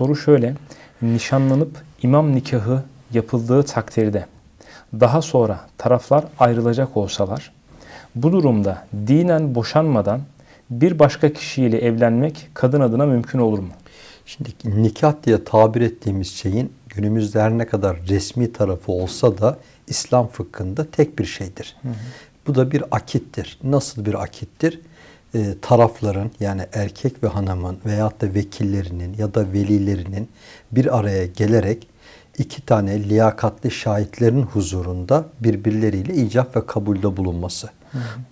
Soru şöyle. Nişanlanıp imam nikahı yapıldığı takdirde daha sonra taraflar ayrılacak olsalar bu durumda dinen boşanmadan bir başka kişiyle evlenmek kadın adına mümkün olur mu? Şimdi nikah diye tabir ettiğimiz şeyin günümüzde her ne kadar resmi tarafı olsa da İslam fıkhında tek bir şeydir. Bu da bir akittir. Nasıl bir akittir? Ee, tarafların yani erkek ve hanımın veyahut da vekillerinin ya da velilerinin bir araya gelerek iki tane liyakatli şahitlerin huzurunda birbirleriyle icap ve kabulde bulunması.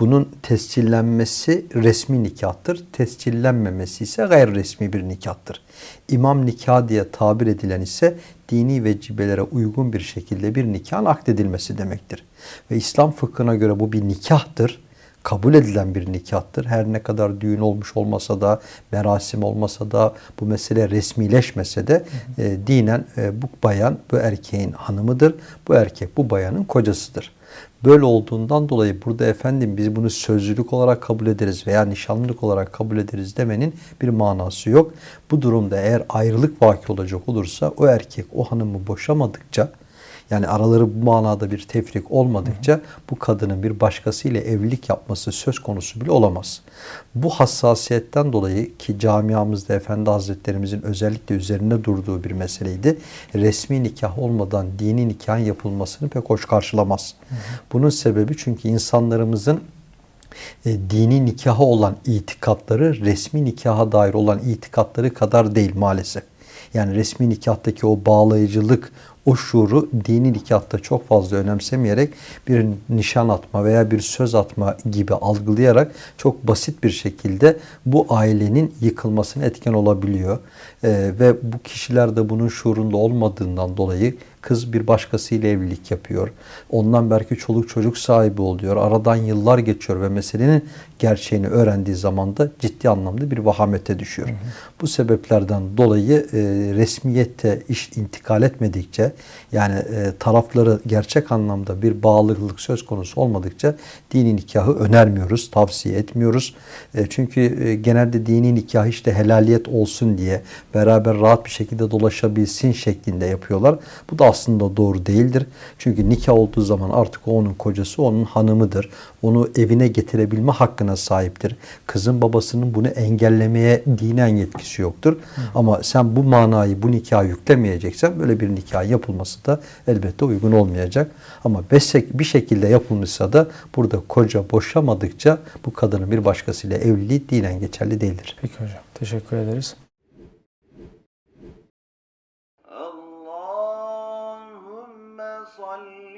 Bunun tescillenmesi resmi nikahtır. Tescillenmemesi ise gayri resmi bir nikahtır. İmam nikah diye tabir edilen ise dini vecibelere uygun bir şekilde bir nikahın akdedilmesi demektir. Ve İslam fıkhına göre bu bir nikahtır kabul edilen bir nikahtır. Her ne kadar düğün olmuş olmasa da, merasim olmasa da, bu mesele resmileşmese de e, dinen e, bu bayan bu erkeğin hanımıdır. Bu erkek bu bayanın kocasıdır. Böyle olduğundan dolayı burada efendim biz bunu sözlülük olarak kabul ederiz veya nişanlılık olarak kabul ederiz demenin bir manası yok. Bu durumda eğer ayrılık vaki olacak olursa o erkek o hanımı boşamadıkça yani araları bu manada bir tefrik olmadıkça bu kadının bir başkasıyla evlilik yapması söz konusu bile olamaz. Bu hassasiyetten dolayı ki camiamızda Efendi Hazretlerimizin özellikle üzerinde durduğu bir meseleydi. Resmi nikah olmadan dini nikahın yapılmasını pek hoş karşılamaz. Bunun sebebi çünkü insanlarımızın e, dini nikaha olan itikatları resmi nikaha dair olan itikatları kadar değil maalesef. Yani resmi nikahtaki o bağlayıcılık, o şuuru dini nikahta çok fazla önemsemeyerek bir nişan atma veya bir söz atma gibi algılayarak çok basit bir şekilde bu ailenin yıkılmasına etken olabiliyor. Ee, ve bu kişiler de bunun şuurunda olmadığından dolayı kız bir başkasıyla evlilik yapıyor. Ondan belki çoluk çocuk sahibi oluyor. Aradan yıllar geçiyor ve meselenin gerçeğini öğrendiği zaman da ciddi anlamda bir vahamete düşüyor. Hı hı. Bu sebeplerden dolayı e, resmiyette iş intikal etmedikçe yani e, tarafları gerçek anlamda bir bağlılık söz konusu olmadıkça dini nikahı önermiyoruz, tavsiye etmiyoruz. E, çünkü e, genelde dini nikah işte helaliyet olsun diye beraber rahat bir şekilde dolaşabilsin şeklinde yapıyorlar. Bu da aslında doğru değildir. Çünkü nikah olduğu zaman artık o onun kocası, onun hanımıdır. Onu evine getirebilme hakkına sahiptir. Kızın babasının bunu engellemeye dinen yetkisi yoktur. Hı. Ama sen bu manayı, bu nikahı yüklemeyeceksen böyle bir nikah yapılması da elbette uygun olmayacak. Ama bir şekilde yapılmışsa da burada koca boşamadıkça bu kadının bir başkasıyla evliliği dinen geçerli değildir. Peki hocam. Teşekkür ederiz. Allahümme salli